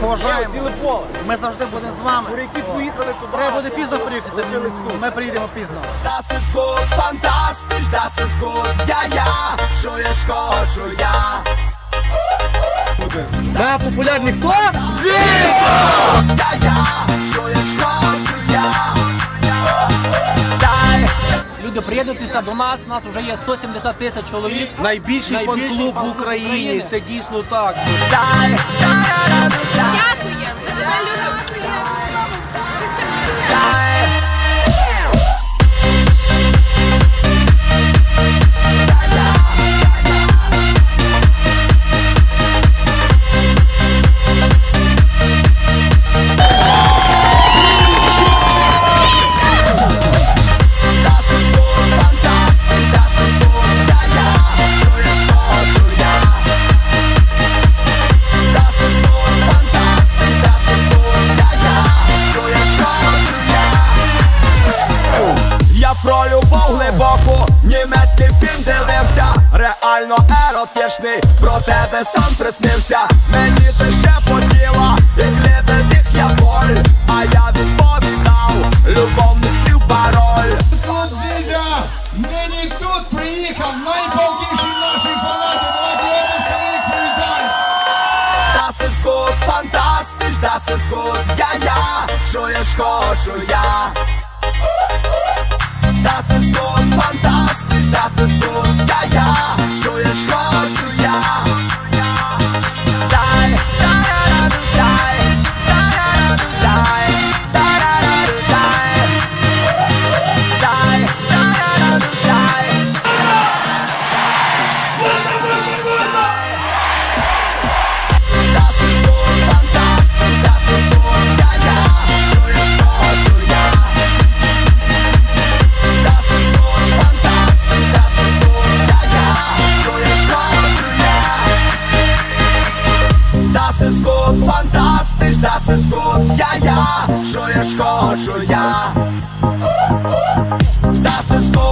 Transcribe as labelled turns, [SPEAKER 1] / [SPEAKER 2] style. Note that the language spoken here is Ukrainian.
[SPEAKER 1] поважаємо.
[SPEAKER 2] Ціле поле.
[SPEAKER 1] Ми завжди будемо з вами. Буряки
[SPEAKER 2] поїхали туди.
[SPEAKER 1] Треба буде пізно приїхати. Ми приїдемо пізно.
[SPEAKER 3] Das ist gut, fantastisch, das ist gut, ja, ja, чуєш, хочу я.
[SPEAKER 2] На популярний хто?
[SPEAKER 3] Я, я, чуєш, хочу
[SPEAKER 4] приєднуйтеся до нас. У нас вже є 170 тисяч чоловік.
[SPEAKER 2] Найбільший
[SPEAKER 4] Найбільший
[SPEAKER 2] фан-клуб в Україні. Це дійсно так.
[SPEAKER 3] Дивився, реально еротичний, про тебе сам приснився. Мені ти ще поділа, як лебедик я боль, а я відповідав, любовних слів пароль.
[SPEAKER 5] Тут Дзідзя, нині тут приїхав найпалкіший наші фанати. Давайте оплесками їх привітаємо.
[SPEAKER 3] Das ist gut, fantastisch, das ist gut, ja, чуєш, хочу я. das ist gut, fantastisch, das ist gut, ja, ja, чуєш, хочу ja Das ist gut.